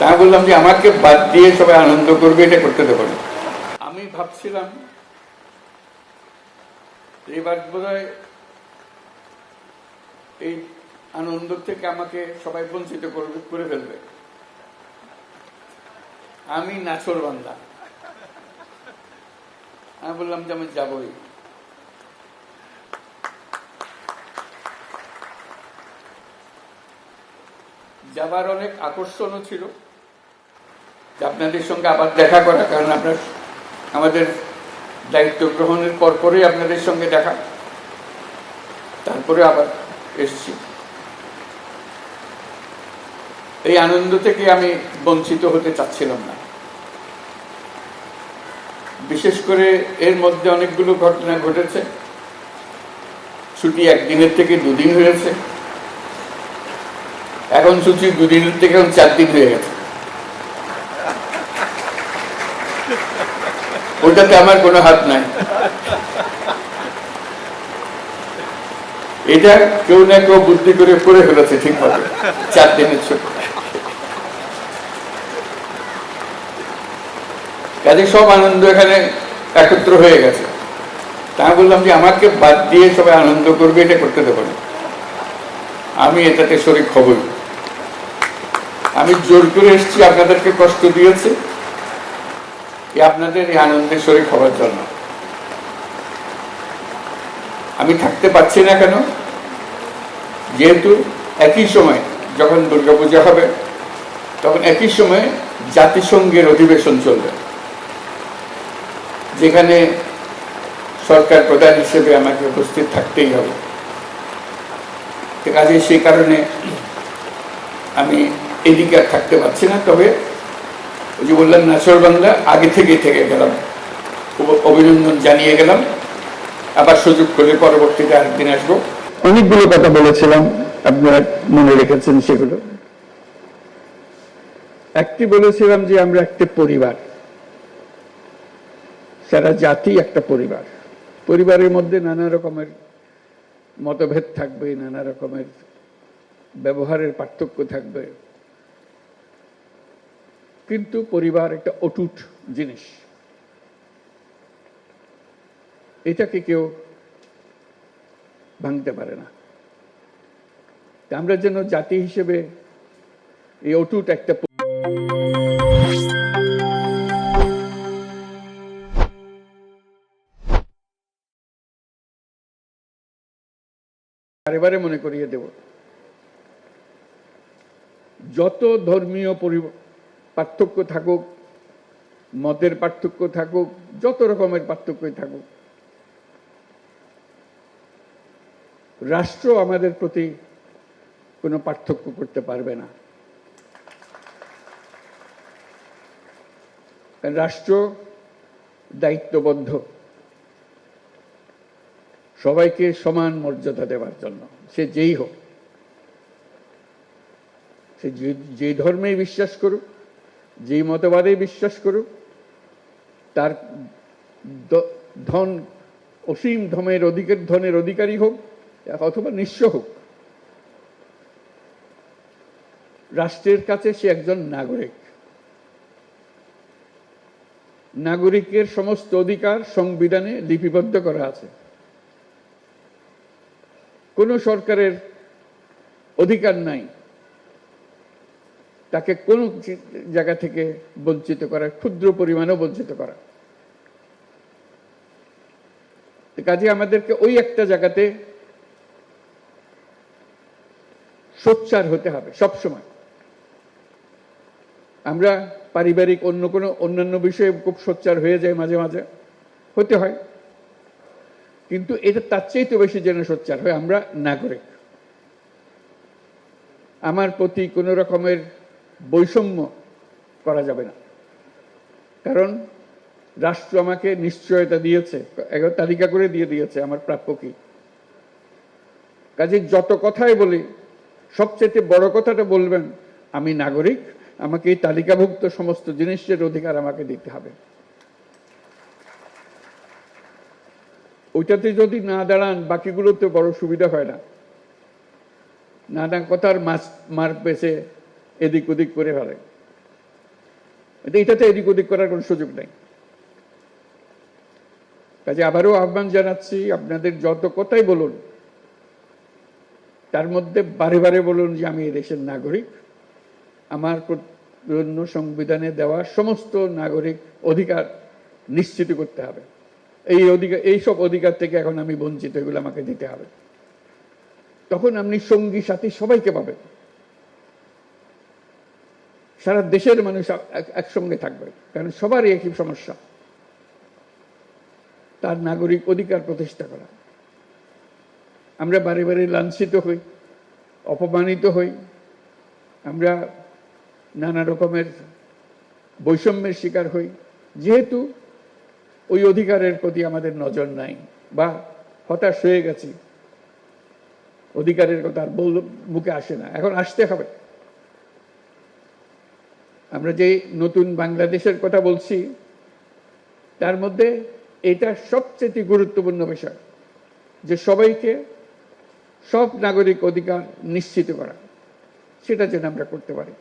তা বললাম যে আমাকে বাদ দিয়ে সবাই আনন্দ করবে, এটা করতে দেবো না। আমি ভাবছিলাম, এবার বোধহয় এই আনন্দ থেকে আমাকে সবাই বঞ্চিত করবে করে ফেলবে। আমি নাচর বান্দা। আমি বললাম যে আমি যাবই। যাবার অনেক আকর্ষণও ছিল। আপনাদের সঙ্গে আবার দেখা করা, কারণ আপনার আমাদের দায়িত্ব গ্রহণের পর পরই আপনাদের সঙ্গে দেখা। তারপরে আবার এসছি। এই আনন্দ থেকে আমি বঞ্চিত হতে চাচ্ছিলাম না। বিশেষ করে এর মধ্যে অনেকগুলো ঘটনা ঘটেছে। ছুটি একদিনের থেকে দুদিন হয়েছে। এখন ছুটি দুদিনের থেকে এখন চার দিন হয়ে গেছে। ওটাতে আমার কোনো হাত নাই। এটা কেউ না কেউ বুদ্ধি করে করে ফেলেছে ঠিকভাবে চার দিনের ছুটি। কাজে সব আনন্দ এখানে একত্র হয়ে গেছে। তা বললাম যে, আমাকে বাদ দিয়ে সবাই আনন্দ করবে, এটা করতে দেবো না। আমি এটাতে শরীর খবর। আমি জোর করে এসেছি, আপনাদেরকে কষ্ট দিয়েছি। এই আপনাদের এই আনন্দের শরীর হওয়ার জন্য। আমি থাকতে পারছি না কেন? যেহেতু একই সময় যখন দুর্গাপূজা হবে, তখন একই সময় জাতিসংঘের অধিবেশন চলবে। যেখানে সরকার প্রধান হিসেবে আমাকে উপস্থিত থাকতেই হবে। কাজে সেই কারণে আমি এদিকে আর থাকতে পারছি না, তবে ওই যে নাচর বাংলা, আগে থেকে থেকে গেলাম। অভ- অভিনন্দন জানিয়ে গেলাম। আবার সুযোগ করে পরবর্তীতে আরেকদিন আসব। অনেকগুলো কথা বলেছিলাম, আপনারা মনে রেখেছেন সেগুলো। একটি বলেছিলাম যে আমরা একটি পরিবার। সারা জাতি একটা পরিবার। পরিবারের মধ্যে নানা রকমের মতভেদ থাকবে, নানা রকমের ব্যবহারের পার্থক্য থাকবে। কিন্তু পরিবার একটা অটুট জিনিস। এটাকে কেউ ভাঙতে পারে না। আমরা যেন জাতি হিসেবে এই অটুট একটা মনে করিয়ে দেব। যত ধর্মীয় পরি- পার্থক্য থাকুক, মতের পার্থক্য থাকুক, যত রকমের পার্থক্যই থাকুক। রাষ্ট্র আমাদের প্রতি কোনো পার্থক্য করতে পারবে না। রাষ্ট্র দায়িত্ববদ্ধ। সবাইকে সমান মর্যাদা দেওয়ার জন্য, সে যেই হোক। সে যে- যেই ধর্মেই বিশ্বাস করুক যেই মতবাদেই বিশ্বাস করুক, তার ধন, অসীম ধনের অধিকার, ধনের অধিকারী হোক, অথবা নিঃস্ব হোক, রাষ্ট্রের কাছে সে একজন নাগরিক। নাগরিকের সমস্ত অধিকার সংবিধানে লিপিবদ্ধ করা আছে। কোনো সরকারের অধিকার নাই। তাকে কোন জায়গা থেকে বঞ্চিত করা, ক্ষুদ্র পরিমাণেও বঞ্চিত করা। কাজে আমাদেরকে ওই একটা জায়গাতে সোচ্চার হতে হবে সব সময় আমরা পারিবারিক অন্য কোনো, অন্যান্য বিষয়ে খুব সোচ্চার হয়ে যায় মাঝে মাঝে, হতে হয়। কিন্তু এটা তার চেয়ে তো বেশি যেন সোচ্চার হয়, আমরা নাগরিক। আমার প্রতি কোনো রকমের বৈষম্য করা যাবে না। কারণ রাষ্ট্র আমাকে নিশ্চয়তা দিয়েছে তালিকা করে দিয়ে দিয়েছে আমার প্রাপ্য কি। কাজে যত কথাই বলি সবচেয়ে বড় কথাটা বলবেন, আমি নাগরিক, আমাকে এই তালিকাভুক্ত সমস্ত জিনিসের অধিকার আমাকে দিতে হবে। ওইটাতে যদি না দাঁড়ান, বাকিগুলোতে বড় সুবিধা হয় না। নানা কথার মাছ মার পেছে এদিক ওদিক করে ফেলে এটাতে এদিক ওদিক করার কোনো সুযোগ নেই। কাজে আবারও আহ্বান জানাচ্ছি, আপনাদের যত কথাই বলুন, তার মধ্যে বারে বারে বলুন যে আমি দেশের নাগরিক। আমার জন্য সংবিধানে দেওয়া সমস্ত নাগরিক অধিকার নিশ্চিত করতে হবে। এই অধিকার এই সব অধিকার থেকে এখন আমি বঞ্চিত এগুলো আমাকে দিতে হবে। তখন আপনি সঙ্গী, সাথী সবাইকে পাবেন। সারা দেশের মানুষ এক- একসঙ্গে থাকবে, কারণ সবারই একই সমস্যা। তার নাগরিক অধিকার প্রতিষ্ঠা করা। আমরা বারে বারে লাঞ্ছিত হই, অপমানিত হই। আমরা নানা রকমের বৈষম্যের শিকার হই। যেহেতু ওই অধিকারের প্রতি আমাদের নজর নাই, বা হতাশ হয়ে গেছি। অধিকারের কথা আর বল মুখে আসে না। এখন আসতে হবে। আমরা যে নতুন বাংলাদেশের কথা বলছি, তার মধ্যে এটা সবচেয়ে গুরুত্বপূর্ণ বিষয় যে সবাইকে সব নাগরিক অধিকার নিশ্চিত করা, সেটা যেন আমরা করতে পারি।